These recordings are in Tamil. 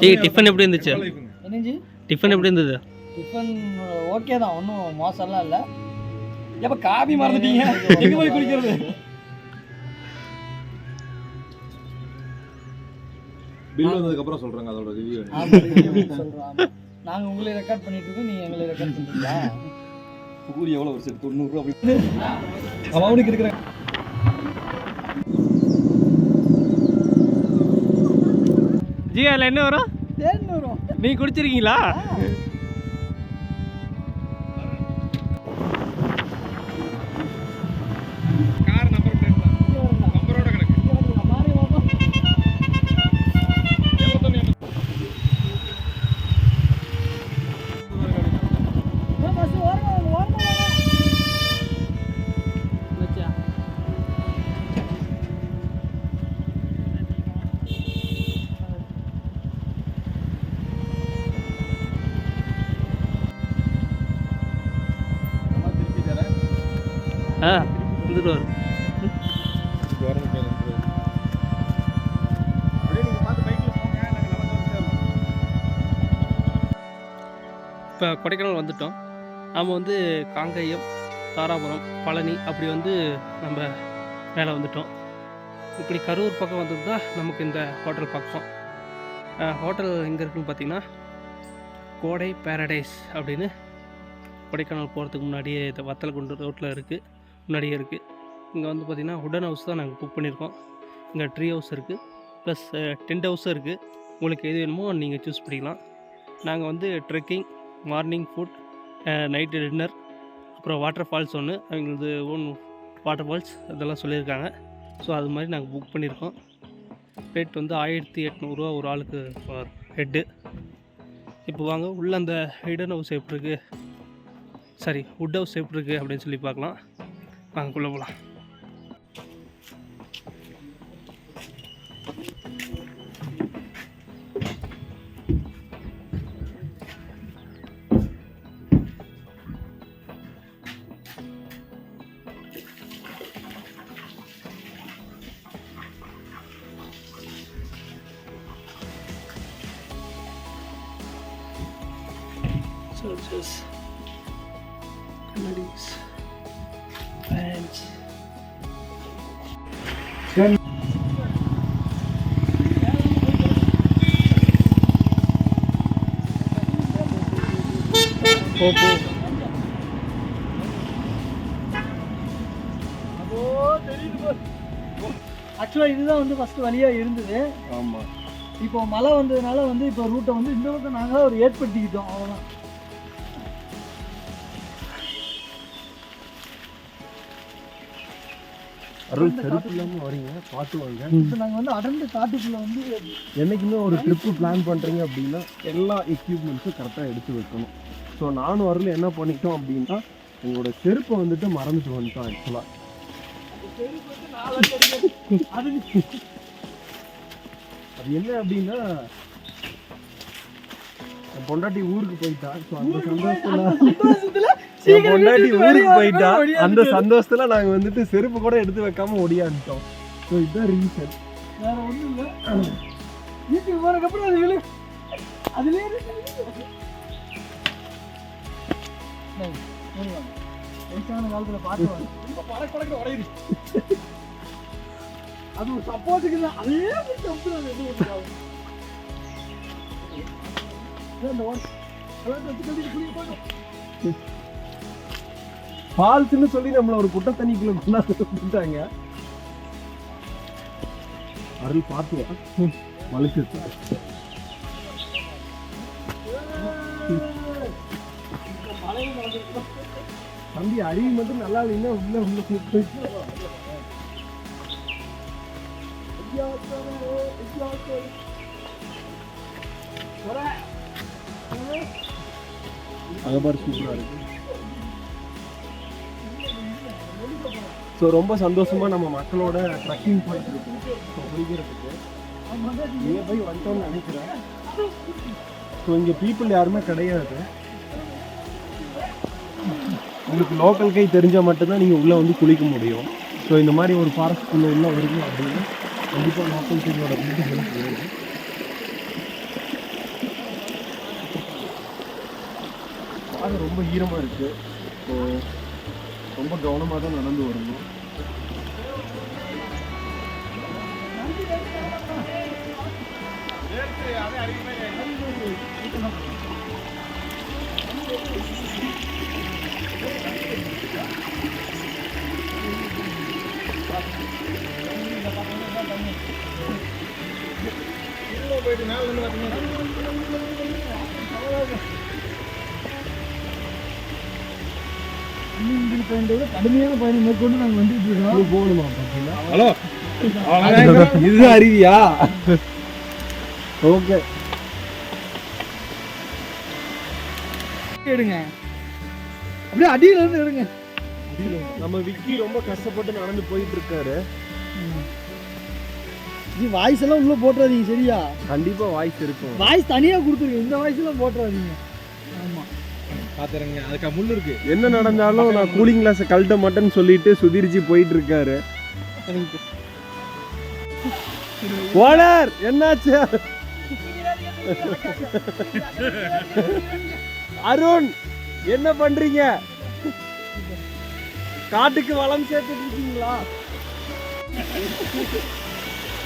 டீ டிஃபன் எப்படி இருந்துச்சு? என்னஞ்சி? டிஃபன் எப்படி இருந்தது? டிஃபன் ஓகே தான் ஒன்றும் மோசம்லாம் இல்லை. எப்போ காபி மறந்துட்டீங்க? எங்கே போய் குடிக்கிறது? பில் வந்ததுக்கு அப்புறம் சொல்றாங்க அதோட ரிவ்யூ நாங்கள் உங்களை ரெக்கார்ட் பண்ணிட்டு இருக்கோம் நீங்கள் எங்களை ரெக்கார்ட் பண்ணுறீங்களா கூலி எவ்வளோ வருஷம் தொண்ணூறுரூவா அப்படி. அவன் அவனுக்கு இருக்கிற ஜி அதில் என்ன வரும்? தேர்ந்து வரும். நீ குடிச்சிருக்கீங்களா? ஆ வந்து இப்போ கொடைக்கானல் வந்துட்டோம். நாம் வந்து காங்கேயம் தாராபுரம் பழனி அப்படி வந்து நம்ம மேலே வந்துட்டோம். இப்படி கரூர் பக்கம் வந்திருந்தா நமக்கு இந்த ஹோட்டல் பக்கம். ஹோட்டல் எங்கே இருக்குன்னு பார்த்தீங்கன்னா கோடை பேரடைஸ் அப்படின்னு கொடைக்கானல் போகிறதுக்கு முன்னாடியே இந்த வத்தலகுண்டு ரோட்டில் இருக்குது முன்னாடியே இருக்குது இங்கே வந்து பார்த்திங்கன்னா உடன் ஹவுஸ் தான் நாங்கள் புக் பண்ணியிருக்கோம் இங்கே ட்ரீ ஹவுஸ் இருக்குது ப்ளஸ் டென்ட் ஹவுஸும் இருக்குது உங்களுக்கு எது வேணுமோ நீங்கள் சூஸ் பண்ணிக்கலாம். நாங்கள் வந்து trekking morning food night dinner அப்புறம் வாட்டர் ஃபால்ஸ் ஒன்று அவங்களது ஓன் வாட்டர் ஃபால்ஸ் இதெல்லாம் சொல்லியிருக்காங்க. ஸோ அது மாதிரி நாங்கள் புக் பண்ணியிருக்கோம் ரேட் வந்து ஆயிரத்தி எட்நூறுரூவா ஒரு ஆளுக்கு ஹெட்டு இப்போ வாங்க உள்ளே அந்த ஹிடன் ஹவுஸ் எப்படி இருக்குது சாரி வுட் ஹவுஸ் எப்படி இருக்குது அப்படின்னு சொல்லி பார்க்கலாம். 完，不了不了。这拾。release。Popo. ஆக்சுவலாக இதுதான் வந்து ஃபஸ்ட்டு வழியாக இருந்தது. ஆமா. இப்போ மழை வந்ததுனால வந்து இப்போ ரூட்டை வந்து இந்த பக்கம் நாங்கள் ஒரு ஏற்படுத்திக்கிட்டோம் அவ்வளோதான் அருள் செருப்பு வரீங்க பார்த்து வாங்க. இப்போ நாங்கள் வந்து அடர்ந்த காட்டுக்குள்ளே வந்து என்னைக்குமே ஒரு ட்ரிப்பு பிளான் பண்ணுறீங்க அப்படின்னா எல்லா எக்யூப்மெண்ட்ஸும் கரெக்டாக எடுத்து வைக்கணும். ஸோ நானும் அருள் என்ன பண்ணிட்டோம் அப்படின்னா எங்களோட செருப்பை வந்துட்டு மறந்துட்டு வந்துட்டோம் ஆக்சுவலாக அது என்ன அப்படின்னா பொண்டாட்டி ஊருக்கு போயிட்டா ஸோ அந்த சந்தோஷத்துல என் பொண்டாட்டி ஊருக்கு போயிட்டா அந்த. சந்தோஷத்துல நாங்க வந்துட்டு செருப்பு கூட எடுத்து வைக்காம ஒடியாந்துட்டோம் ஸோ இதுதான் ரீசன் வேற ஒன்றும் இல்லை வீட்டுக்கு போனதுக்கப்புறம் அது வயசான காலத்துல பார்த்து. ரொம்ப உடையுது அது ஒரு சப்போர்ட்டுக்கு தான் அதே தப்பு எதுவும் இந்த. ஃபால்ஸ்னு சொல்லி நம்மள ஒரு குட்டை தண்ணிக்குள்ள கொண்டாந்து விட்டுட்டாங்க அருள் பார்த்துவா வலிச்சு தம்பி அறிவு மட்டும் நல்லா இல்லைன்னா உள்ள உள்ள போயிட்டு சூப்பராக இருக்கு. ஸோ ரொம்ப சந்தோஷமா நம்ம மக்களோட ட்ரக்கிங் போயிட்டு இருக்கோம் ஸோ குடிக்கிறதுக்கு போய் வந்துட்டோம்னு நினைக்கிறேன். ஸோ இங்கே பீப்புள் யாருமே கிடையாது. உங்களுக்கு லோக்கல் கை தெரிஞ்சால் மட்டும்தான் நீங்கள் உள்ளே வந்து குளிக்க முடியும். ஸோ இந்த மாதிரி ஒரு ஃபாரஸ்ட்குள்ளே உள்ளே வருது அப்படின்னா கண்டிப்பாக லோக்கல் கையோட வீட்டு ஹெல்ப் வேணும் அது ரொம்ப ஈரமாக இருக்குது ஸோ ரொம்ப கவனமாக தான் நடந்து வரணும். Thank you. இன்னும் பயணத்தை விட கடுமையான பயணம் மேற்கொண்டு நாங்கள் வந்துட்டு இருக்கோம் போகணுமா பார்த்தீங்கன்னா ஹலோ. இது அறிவியா? ஓகே. எடுங்க. அப்படியே அடியில இருந்து எடுங்க. நம்ம விக்கி ரொம்ப கஷ்டப்பட்டு நடந்து போயிட்டு இருக்காரு. வாய்ஸ் எல்லாம் உள்ள போட்டுறாதீங்க சரியா? கண்டிப்பா வாய்ஸ் இருக்கும். வாய்ஸ் தனியா கொடுத்துருங்க இந்த வாய்ஸ் எல்லாம் போட்டுறாதீங்க. ஆமா. பார்த்துறங்க அதுக்கு முள் இருக்கு. என்ன நடந்தாலும் நான் கூலிங் கிளாஸை கழட்ட மாட்டேன்னு சொல்லிட்டு சுதிர்ஜி போயிட்டு இருக்காரு ஓனர் என்னாச்சு? அருண் என்ன பண்றீங்க? காட்டுக்கு வளம் சேர்த்துட்டு இருக்கீங்களா?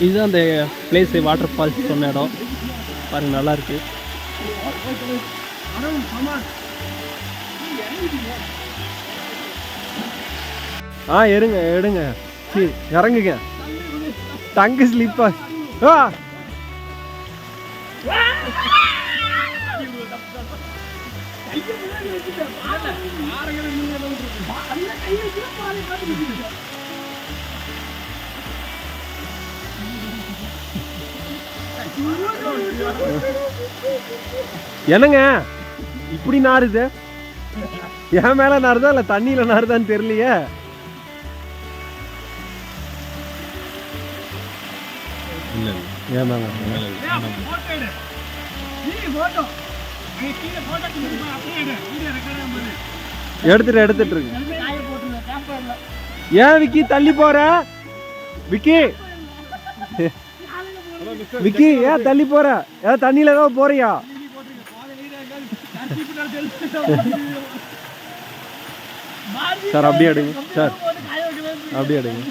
இதுதான் அந்த பிளேஸ் வாட்டர் ஃபால்ஸ் சொன்ன இடம். பாருங்க நல்லாருக்கு ஆ எடுங்க எடுங்க. சீ, இறங்குங்க. டங்கு ஸ்லிப்பர் ஆ. என்னங்க? இப்படி நாறுது? என் மேல நாறுதா இல்ல தண்ணியில நாறுதான்னு தெரியலையே? ஏமாங்க எடுத்துட்டு எடுத்துட்டு இருக்கு. ஏன் விக்கி தள்ளி போற? விக்கி. விக்கி ஏன் தள்ளி போற. ஏன் தண்ணியில ஏதாவது போறியா? சார் அப்படியே எடுங்க. சார் அப்படியே எடுங்க.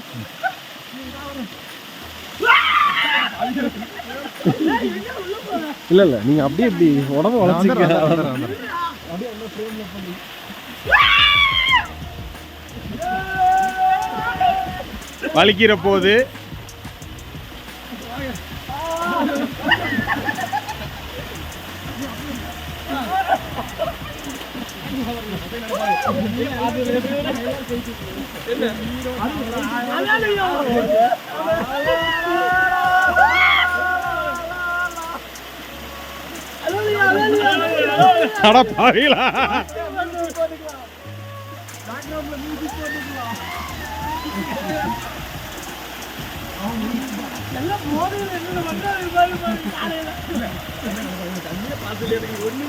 இல்ல இல்ல நீங்க அப்படியே இப்படி உடம்பு வளர்ச்சிக்க வலிக்கிற போது அட பாவிகளா.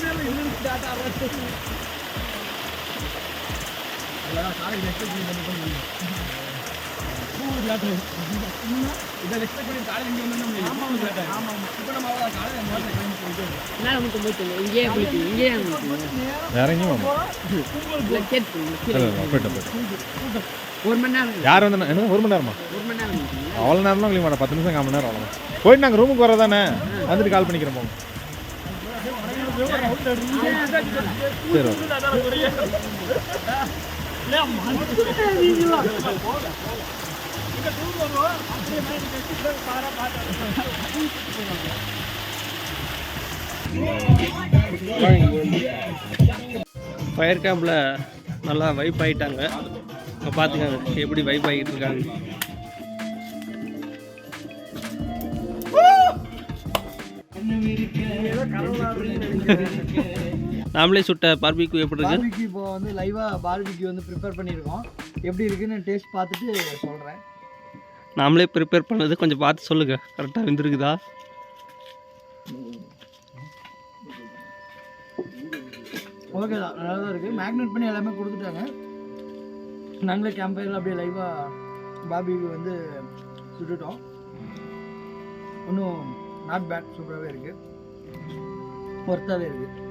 வேற எங்கேயும் போயிட்டு போயிட்டு யார் வந்து என்ன? ஒரு மணி நேரமா? ஒரு நேரம் அவ்வளோ நேரம்லாம் உங்களுக்கு பத்து நிமிஷம் கால் மணி நேரம் அவ்வளோதான் போயிட்டு நாங்கள் ரூமுக்கு வரதானே வந்துட்டு கால் பண்ணிக்கிறோம் போங்க. சரி ஓகே. ஃபயர் கேம்பில் நல்லா வைப் ஆகிட்டாங்க இப்போ பார்த்துக்காங்க எப்படி வைப் ஆகிட்டு இருக்காங்க. நாமளே சுட்ட பார்பிக்யூ எப்படி இருக்கு? பார்பிக்யூ இப்போ வந்து லைவாக பார்பிக்யூ வந்து ப்ரிப்பேர் பண்ணியிருக்கோம். எப்படி இருக்குன்னு டேஸ்ட் பார்த்துட்டு சொல்கிறேன் நாமளே ப்ரிப்பேர் பண்ணது கொஞ்சம் பார்த்து சொல்லுங்க. கரெக்டாக வெந்திருக்குதா? ஓகே தான் நல்லா தான் இருக்குது மேக்னேட் பண்ணி எல்லாமே கொடுத்துட்டாங்க. நாங்களே கேம்ப் ஃபயரில் அப்படியே லைவாக பார்பிக்யூ வந்து சுட்டுட்டோம். ஒன்றும் நாட் பேட் சூப்பராகவே இருக்குது ஒர்த்தாகவே இருக்குது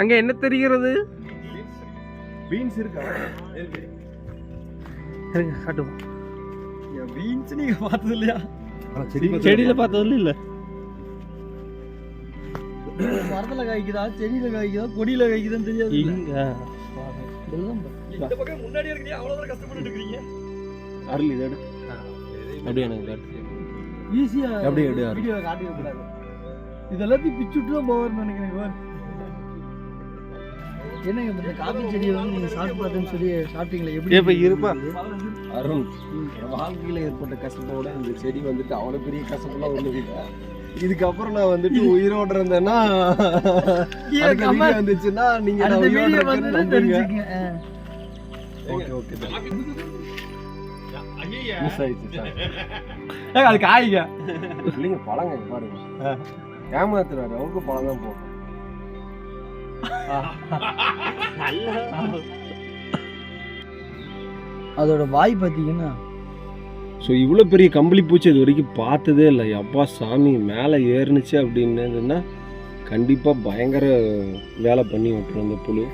அங்கே என்ன தெரிகிறது? பீன்ஸ் இருக்கா? இருங்க காட்டுவோம். பீன்ஸ் நீங்கள் பார்த்தது இல்லையா? செடியில் பார்த்ததுல இல்லை. மரத்தில் காய்க்குதா? செடியில் காய்க்குதா? கொடியில் காய்க்குதான்னு தெரியாது இங்க. இந்த பக்கம் முன்னாடி இருக்கிறீங்க அவ்வளோதான் கஷ்டப்பட்டு இருக்கிறீங்க அருள் இது எடு அப்படியே எனக்கு காட்டு. எடு, அருள். வீடியோ காட்டிக்க கூடாது இது எல்லாத்தையும் பிச்சு விட்டு தான் போவார்னு நினைக்கிறேன் இந்த காப்பி செடியை வந்து நீங்கள் சாப்பிட்டு பார்த்தேன்னு சொல்லி சாப்பிட்டீங்களே? எப்படி ஏப்பா, இருப்பா. அருண் என் வாழ்க்கையில ஏற்பட்ட கஷ்டத்தோட இந்த செடி வந்துட்டு அவ்வளவு பெரிய கஷ்டப்பெல்லாம் ஒண்ணு இல்லை இதுக்கப்புறம் நான் வந்துட்டு உயிரோட இருந்தேன்னா வந்துச்சுன்னா நீங்க. ஓகே ஓகே மிஸ் ஆயிடுச்சு சார் அது காய்ங்க இல்லைங்க பழங்க பாருங்க. ஏமாத்துறாரு அவருக்கு பழம் தான் போகும் அதோட வாய் பார்த்தீங்கன்னா ஸோ இவ்வளோ பெரிய கம்பளி பூச்சி இது வரைக்கும் பார்த்ததே இல்லை. அப்பா சாமி மேலே ஏறுனுச்சு அப்படின்னதுன்னா கண்டிப்பாக பயங்கர வேலை பண்ணி விட்டுரும் அந்த புழு